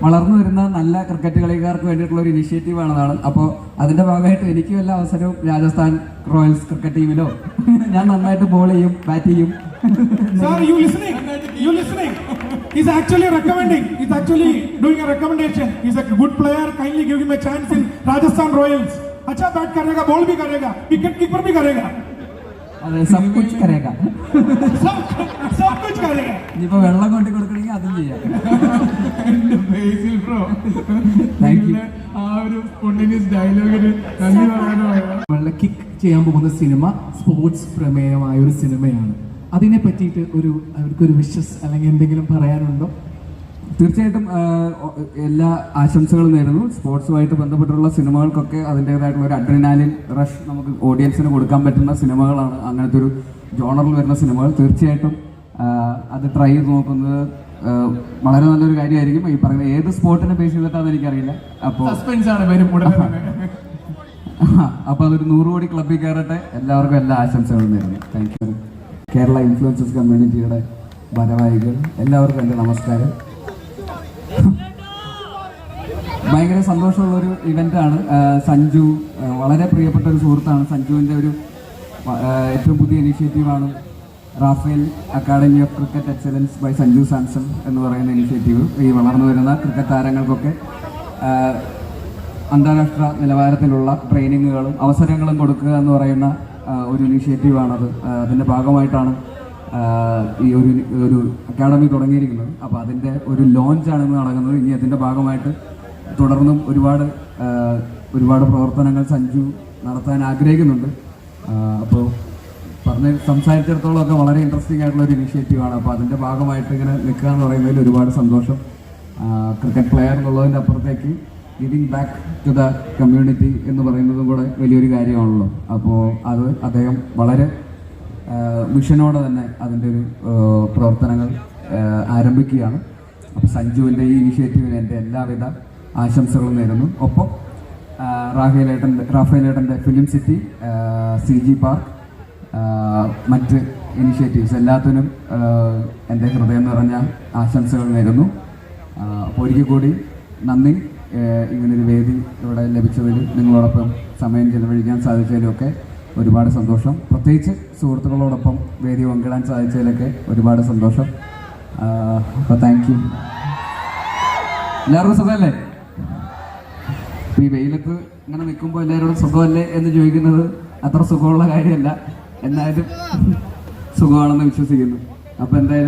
വളർന്നു വരുന്ന നല്ല ക്രിക്കറ്റ് കളിക്കാർക്ക് വേണ്ടിയിട്ടുള്ള ഒരു ഇനിഷ്യേറ്റീവ് ആണതാണ് അപ്പോൾ അതിന്റെ ഭാഗമായിട്ട് എനിക്ക് വല്ല അവസരവും രാജസ്ഥാൻ റോയൽസ് ക്രിക്കറ്റ് ടീമിലോ ഞാൻ നന്നായിട്ട് ബോൾ ചെയ്യും ബാറ്റ് ചെയ്യും Sir, you listening? You listening? He's actually recommending. He's actually doing a recommendation. He's a good player. Kindly give him a chance in Rajasthan Royals. अच्छा बैट करेगा बॉल भी करेगा wicket keeper भी करेगा അതെ sub കുച്ച് കരേക്ക ഇനിയിപ്പോ വെള്ളം കൊണ്ടി കൊടുക്കണെങ്കിൽ അതും ചെയ്യാം. ആ ഒരു കണ്ടിന്യൂസ് ഡയലോഗിന് നന്ദി പറയാനുള്ള കിക്ക് ചെയ്യാൻ പോകുന്ന സിനിമ സ്പോർട്സ് പ്രമേയമായ ഒരു സിനിമയാണ്. അതിനെ പറ്റിയിട്ട് ഒരു അവർക്കൊരു വിഷസ് അല്ലെങ്കിൽ എന്തെങ്കിലും പറയാനുണ്ടോ? തീർച്ചയായിട്ടും എല്ലാ ആശംസകളും നേരുന്നു. സ്പോർട്സുമായിട്ട് ബന്ധപ്പെട്ടുള്ള സിനിമകൾക്കൊക്കെ അതിന്റെതായിട്ടുള്ള ഒരു അഡ്രിനാലിൻ റഷ് നമുക്ക് ഓഡിയൻസിന് കൊടുക്കാൻ പറ്റുന്ന സിനിമകളാണ് അങ്ങനത്തെ ഒരു ജോണറിൽ വരുന്ന സിനിമകൾ. തീർച്ചയായിട്ടും അത് ട്രൈ ചെയ്ത് നോക്കുന്നത് വളരെ നല്ലൊരു കാര്യമായിരിക്കും. ഈ പറയുന്ന ഏത് സ്പോർട്ടിനെ ബേസ് ചെയ്തിട്ടാന്ന് എനിക്കറിയില്ല. അപ്പോൾ അപ്പോൾ അതൊരു നൂറ് കോടി ക്ലബ്ബിൽ കയറട്ടെ. എല്ലാവർക്കും എല്ലാ ആശംസകളും നേരുന്നു. താങ്ക് യു കേരള ഇൻഫ്ലുവൻസസ് കമ്മ്യൂണിറ്റിയുടെ ഭാരവാഹികൾ എല്ലാവർക്കും എന്റെ നമസ്കാരം. ഭയങ്കര സന്തോഷമുള്ള ഒരു ഇവന്റ് ആണ് സഞ്ജു വളരെ പ്രിയപ്പെട്ട ഒരു സുഹൃത്താണ്. സഞ്ജുവിന്റെ ഒരു ഏറ്റവും പുതിയ ഇനിഷ്യേറ്റീവാണ് Raphael academy of cricket excellence by Sanju Samson എന്ന് പറയുന്ന ഇനിഷ്യേറ്റീവ് ഈ വളർന്നു വരുന്ന ക്രിക്കറ്റ് താരങ്ങൾക്കൊക്കെ അന്താരാഷ്ട്ര നിലവാരത്തിലുള്ള ട്രെയിനിങ്ങുകളും അവസരങ്ങളും കൊടുക്കുക എന്ന് പറയുന്ന ഒരു ഇനിഷ്യേറ്റീവാണത് അതിന്റെ ഭാഗമായിട്ടാണ് ഈ ഒരു ഒരു അക്കാഡമി തുടങ്ങിയിരിക്കുന്നത്. അപ്പോൾ അതിന്റെ ഒരു ലോഞ്ചാണ് ഇന്ന് നടക്കുന്നത്. ഇനി അതിന്റെ ഭാഗമായിട്ട് തുടർന്നും ഒരുപാട് ഒരുപാട് പ്രവർത്തനങ്ങൾ സഞ്ജു നടത്താൻ ആഗ്രഹിക്കുന്നുണ്ട്. അപ്പോൾ പറഞ്ഞ് സംസാരിച്ചിടത്തോളം ഒക്കെ വളരെ ഇൻട്രസ്റ്റിംഗ് ആയിട്ടുള്ള ഒരു ഇനിഷ്യേറ്റീവാണ് അപ്പോൾ അതിന്റെ ഭാഗമായിട്ട് ഇങ്ങനെ നിൽക്കുക എന്ന് പറയുന്നതിൽ ഒരുപാട് സന്തോഷം. ക്രിക്കറ്റ് പ്ലെയർ എന്നുള്ളതിന്റെ അപ്പുറത്തേക്ക് giving back to the community എന്ന് പറയുന്നതും കൂടെ വലിയൊരു കാര്യമാണല്ലോ. അപ്പോൾ അത് അദ്ദേഹം വളരെ മിഷനോടെ തന്നെ അതിന്റെ ഒരു പ്രവർത്തനങ്ങൾ ആരംഭിക്കുകയാണ്. അപ്പോൾ സഞ്ജുവിന്റെ ഈ ഇനിഷ്യേറ്റീവിന് എന്റെ എല്ലാവിധ ആശംസകളും നേരുന്നു. ഒപ്പം റാഫേലേട്ടന്റെ റാഫേലേട്ടന്റെ film city C G park മറ്റ് ഇനിഷ്യേറ്റീവ്സ് എല്ലാത്തിനും എന്റെ ഹൃദയം നിറഞ്ഞ ആശംസകൾ നേരുന്നു. അപ്പോൾ ഒരിക്കൽ കൂടി നന്ദി. ഇങ്ങനൊരു വേദി ഇവിടെ ലഭിച്ചതിൽ നിങ്ങളോടൊപ്പം സമയം ചെലവഴിക്കാൻ സാധിച്ചതിലൊക്കെ ഒരുപാട് സന്തോഷം. പ്രത്യേകിച്ച് സുഹൃത്തുക്കളോടൊപ്പം വേദി പങ്കിടാൻ സാധിച്ചതിലൊക്കെ ഒരുപാട് സന്തോഷം. അപ്പോൾ താങ്ക് യു. എല്ലാവർക്കും സുഖമല്ലേ? ഈ വെയിലത്ത് ഇങ്ങനെ നിൽക്കുമ്പോൾ എല്ലാവരോടും സുഖമല്ലേ എന്ന് ചോദിക്കുന്നത് അത്ര സുഖമുള്ള കാര്യമല്ല. എന്നാലും സുഖമാണെന്ന് വിശ്വസിക്കുന്നു. അപ്പൊ എന്തായാലും